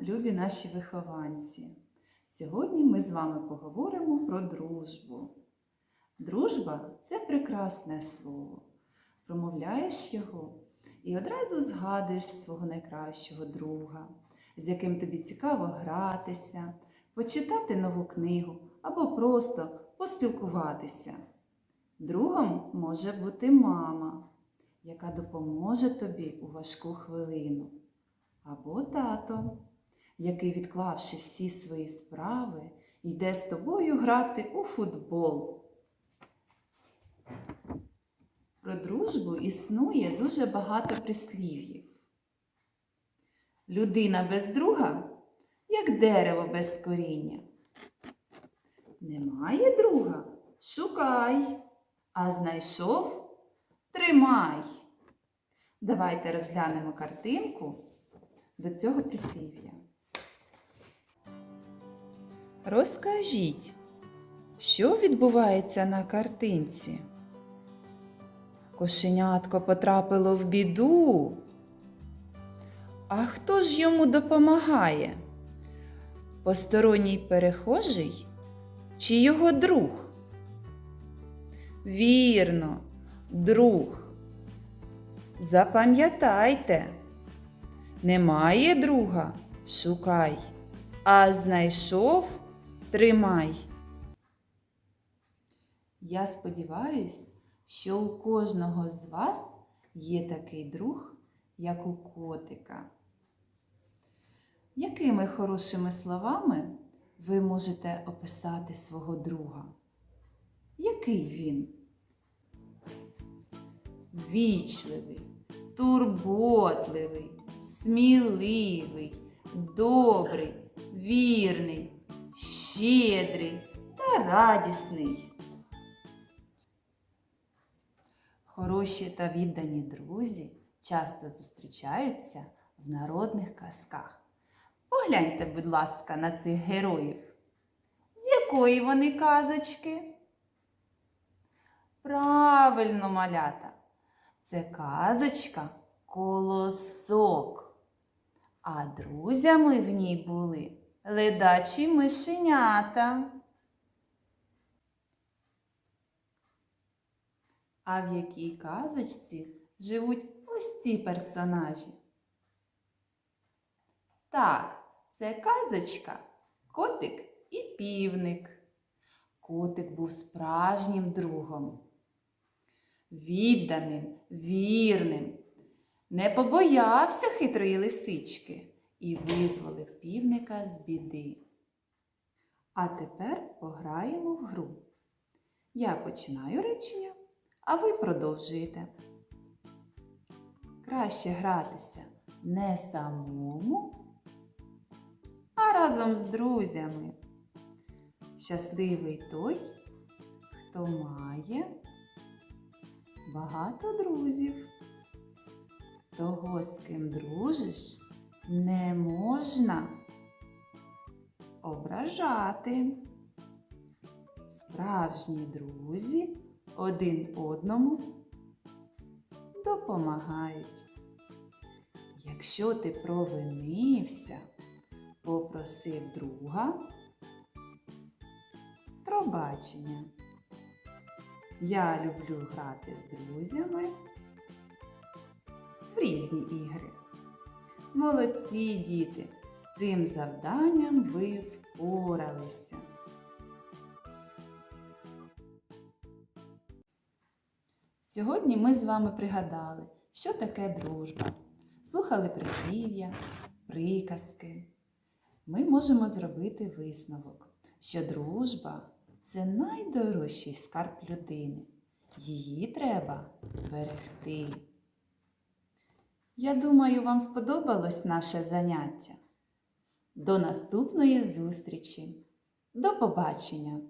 любі наші вихованці! Сьогодні ми з вами поговоримо про дружбу. Дружба це прекрасне слово. Промовляєш його і одразу згадуєш свого найкращого друга, з яким тобі цікаво гратися, почитати нову книгу або просто поспілкуватися. Другом може бути мама, яка допоможе тобі у важку хвилину або тато, який, відклавши всі свої справи, йде з тобою грати у футбол. Про дружбу існує дуже багато прислів'їв. Людина без друга, як дерево без коріння. Немає друга, шукай, а знайшов тримай. Давайте розглянемо картинку до цього прислів'я. Розкажіть, що відбувається на картинці? Кошенятко потрапило в біду. А хто ж йому допомагає? Посторонній перехожий чи його друг? Вірно, друг. Запам'ятайте, немає друга, шукай, а знайшов тримай. Я сподіваюсь, що у кожного з вас є такий друг, як у котика. Якими хорошими словами ви можете описати свого друга? Який він? Вічливий, турботливий, сміливий, добрий, вірний, щедрий та радісний. Хороші та віддані друзі часто зустрічаються в народних казках. Погляньте, будь ласка, на цих героїв. З якої вони казочки? Правильно, малята. Це казочка колосок. А друзями в ній були ледачі мишенята. А в якій казочці живуть ось ці персонажі? Так, це казочка, котик і півник. Котик був справжнім другом, відданим, вірним, не побоявся хитрої лисички і визволив півника з біди. А тепер пограємо в гру. Я починаю речення, а ви продовжуєте. Краще гратися не самому, а разом з друзями. Щасливий той, хто має багато друзів. Того, з ким дружиш, не можна ображати. Справжні друзі один одному допомагають. Якщо ти провинився, попросив друга пробачення. Я люблю грати з друзями різні ігри. Молодці діти! З цим завданням ви впоралися. Сьогодні ми з вами пригадали, що таке дружба. Слухали прислів'я, приказки. Ми можемо зробити висновок, що дружба це найдорожчий скарб людини. Її треба берегти. Я думаю, вам сподобалось наше заняття. До наступної зустрічі. До побачення!